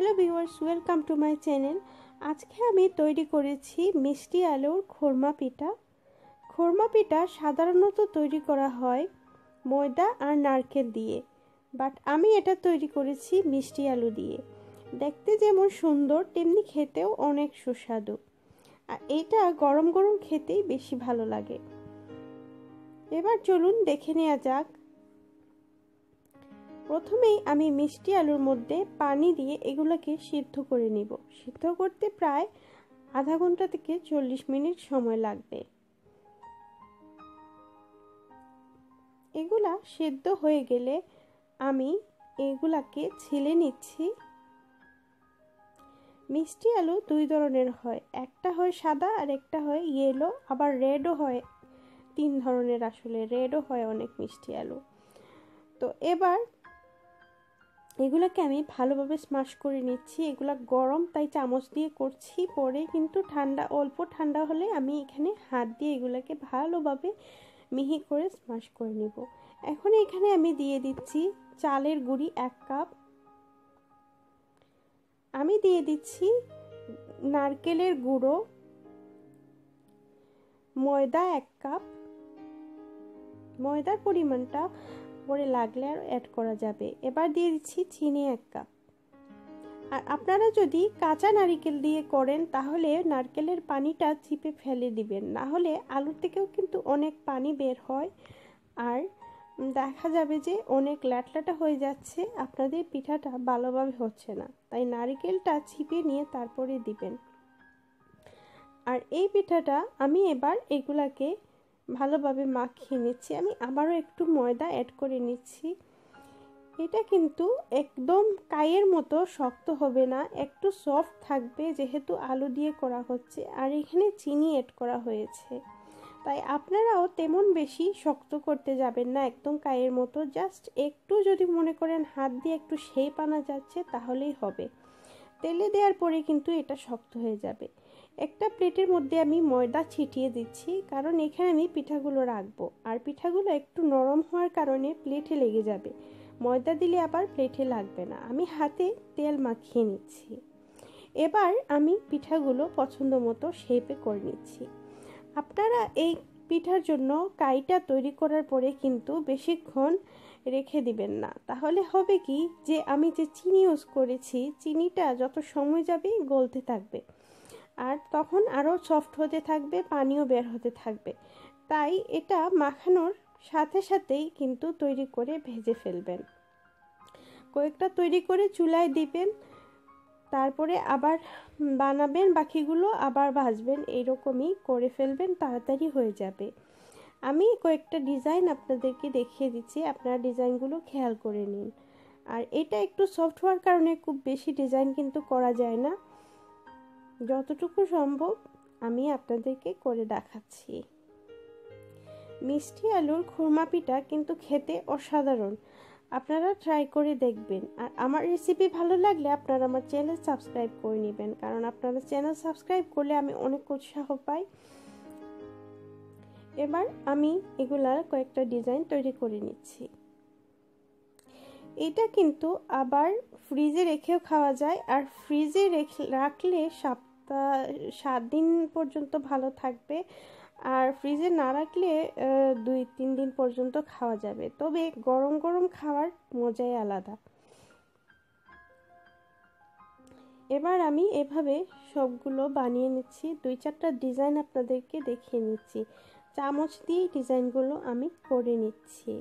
Hello viewers, welcome to my channel. আজকে আমি তৈরি করেছি মিষ্টি আলুর খোরমা পিঠা। খোরমা পিঠা সাধারণত তৈরি করা হয় ময়দা আর নারকেল দিয়ে, বাট আমি এটা তৈরি করেছি মিষ্টি আলু দিয়ে। দেখতে যেমন সুন্দর, তেমনি খেতেও অনেক সুস্বাদু। আর এটা গরম গরম খেতেই বেশি ভালো লাগে। এবার চলুন দেখে নেওয়া যাক প্রথমেই আমি মিষ্টি আলুর মধ্যে পানি দিয়ে এগুলোকে সিদ্ধ করে নিব। সিদ্ধ করতে প্রায় আধা ঘণ্টা থেকে চল্লিশ মিনিট সময় লাগবে। এগুলা সিদ্ধ হয়ে গেলে আমি এগুলাকে ছিলে নিচ্ছি। মিষ্টি আলু দুই ধরনের হয়, একটা হয় সাদা আর একটা হয় ইয়েলো আবার রেডও হয় তিন ধরনের আসলে রেডও হয় অনেক মিষ্টি আলু। তো এবার এগুলোকে আমি ভালোভাবে স্মাশ করে নিচ্ছি। এগুলো গরম, তাই চামচ দিয়ে করছি। পরে কিন্তু ঠান্ডা, অল্প ঠান্ডা হলে আমি এখানে হাত দিয়ে এগুলোকে ভালোভাবে মিহি করে স্মাশ করে নিব। এখন এখানে আমি দিয়ে দিচ্ছি চালের গুঁড়ি এক কাপ। আমি দিয়ে দিচ্ছি নারকেলের গুঁড়ো। ময়দা এক কাপ। ময়দার পরিমাণটা পরে লাগলে আর অ্যাড করা যাবে। এবার দিয়ে দিচ্ছি চিনি এক কাপ আর আপনারা যদি কাঁচা নারিকেল দিয়ে করেন, তাহলে নারকেলের পানিটা চিপে ফেলে দিবেন। না হলে আলুর থেকেও কিন্তু অনেক পানি বের হয়। আর দেখা যাবে যে অনেক ল্যাটলাটা হয়ে যাচ্ছে, আপনাদের পিঠাটা ভালোভাবে হচ্ছে না। তাই নারিকেলটা ছিপে নিয়ে তারপরে দিবেন। আর এই পিঠাটা আমি এবার এগুলাকে ভালোভাবে মাখিয়ে নিচ্ছি। আমি আবারও একটু ময়দা অ্যাড করে নিচ্ছি। এটা কিন্তু একদম কায়ের মতো শক্ত হবে না, একটু সফট থাকবে যেহেতু আলু দিয়ে করা হচ্ছে আর এখানে চিনি অ্যাড করা হয়েছে। তাই আপনারাও তেমন বেশি শক্ত করতে যাবেন না একদম কায়ের মতো জাস্ট একটু যদি মনে করেন হাত দিয়ে একটু শেপ আনা যাচ্ছে তাহলেই হবে। তেলে দেওয়ার পরে কিন্তু এটা শক্ত হয়ে যাবে। একটা প্লেটের মধ্যে আমি ময়দা ছিটিয়ে দিচ্ছি, কারণ এখানে আমি পিঠাগুলো রাখব। আর পিঠাগুলো একটু নরম হওয়ার কারণে প্লেটে লেগে যাবে। ময়দা দিলে আবার প্লেটে লাগবে না। আমি হাতে তেল মাখিয়ে নিচ্ছি। এবার আমি পিঠাগুলো পছন্দ মতো শেপে করে নিচ্ছি। আপনারা এই পিঠার জন্য কাইটা তৈরি করার পরে কিন্তু বেশিক্ষণ রেখে দিবেন না। তাহলে হবে কি যে, আমি যে চিনি ইউজ করেছি, চিনিটা যত সময় যাবে গলতে থাকবে। আর তখন আরও সফট হতে থাকবে, পানিও বের হতে থাকবে। তাই এটা মাখানোর সাথে সাথেই কিন্তু তৈরি করে ভেজে ফেলবেন। কয়েকটা তৈরি করে চুলায় দিবেন, তারপরে আবার বানাবেন, বাকিগুলো আবার ভাজবেন, এইরকমই করে ফেলবেন, তাড়াতাড়ি হয়ে যাবে। আমি কয়েকটা ডিজাইন আপনাদেরকে দেখিয়ে দিচ্ছি, আপনারা ডিজাইনগুলো খেয়াল করে নিন। আর এটা একটু সফট হওয়ার কারণে খুব বেশি ডিজাইন কিন্তু করা যায় না। যতটুকু সম্ভব আমি আপনাদেরকে করে দেখাচ্ছি। মিষ্টি আলুর খুরমা পিঠা কিন্তু খেতে অসাধারণ। আপনারা ট্রাই করে দেখবেন। আর আমার রেসিপি ভালো লাগলে আপনারা আমার চ্যানেল সাবস্ক্রাইব করে নেবেন। কারণ আপনারা চ্যানেল সাবস্ক্রাইব করলে আমি অনেক উৎসাহ পাই। এবার আমি এগুলার কয়েকটা ডিজাইন তৈরি করে নিচ্ছি। এটা কিন্তু আবার ফ্রিজে রেখেও খাওয়া যায়। আর ফ্রিজে রেখে, রাখলে সপ্তাহ সাত দিন পর্যন্ত ভালো থাকবে। আর ফ্রিজে না রাখলে দুই, তিন দিন পর্যন্ত খাওয়া যাবে। তবে গরম গরম খাওয়ার মজাই আলাদা। এবার আমি এভাবে সবগুলো বানিয়ে নিচ্ছি। দুই, চারটা ডিজাইন আপনাদেরকে দেখিয়ে নিচ্ছি। চামচ দিয়ে ডিজাইনগুলো আমি করে নিচ্ছি।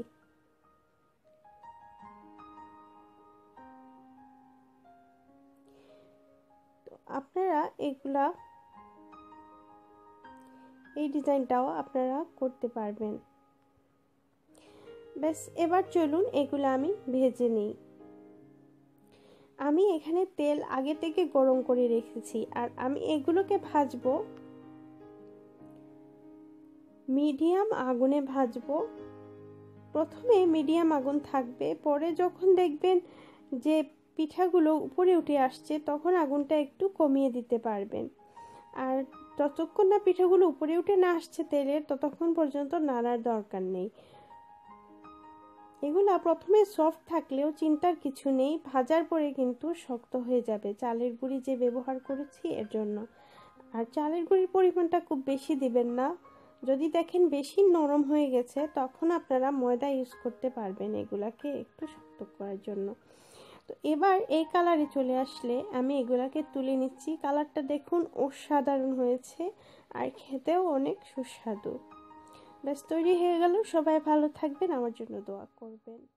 আপনারা এগুলা, এই ডিজাইনটাও আপনারা করতে পারবেন। ব্যাস, এবার চলুন এগুলো আমি ভেজে নিই। আমি এখানে তেল আগে থেকে গরম করে রেখেছি আর আমি এগুলোকে ভাজবো। মিডিয়াম আগুনে ভাজবো। প্রথমে মিডিয়াম আগুন থাকবে, পরে যখন দেখবেন যে পিঠাগুলো উপরে উঠে আসছে, তখন আগুনটা একটু কমিয়ে দিতে পারবেন। আর যতক্ষণ না পিঠাগুলো উপরে উঠে না আসছে তেলের, ততক্ষণ পর্যন্ত নাড়ার দরকার নেই। এগুলা প্রথমে সফট থাকলেও চিন্তার কিছু নেই, ভাজার পরে কিন্তু শক্ত হয়ে যাবে। চালের গুঁড়ি যে ব্যবহার করেছি এর জন্য। আর চালের গুঁড়ির পরিমাণটা খুব বেশি দিবেন না। যদি দেখেন বেশি নরম হয়ে গেছে, তখন আপনারা ময়দা ইউজ করতে পারবেন এগুলাকে একটু শক্ত করার জন্য। তো এবার এই কালারে চলে আসলে আমি এগুলাকে তুলে নিচ্ছি। কালারটা দেখুন অসাধারণ হয়েছে আর খেতেও অনেক সুস্বাদু। ব্যাস, তৈরি হয়ে গেল। সবাই ভালো থাকবেন। আমার জন্য দোয়া করবেন।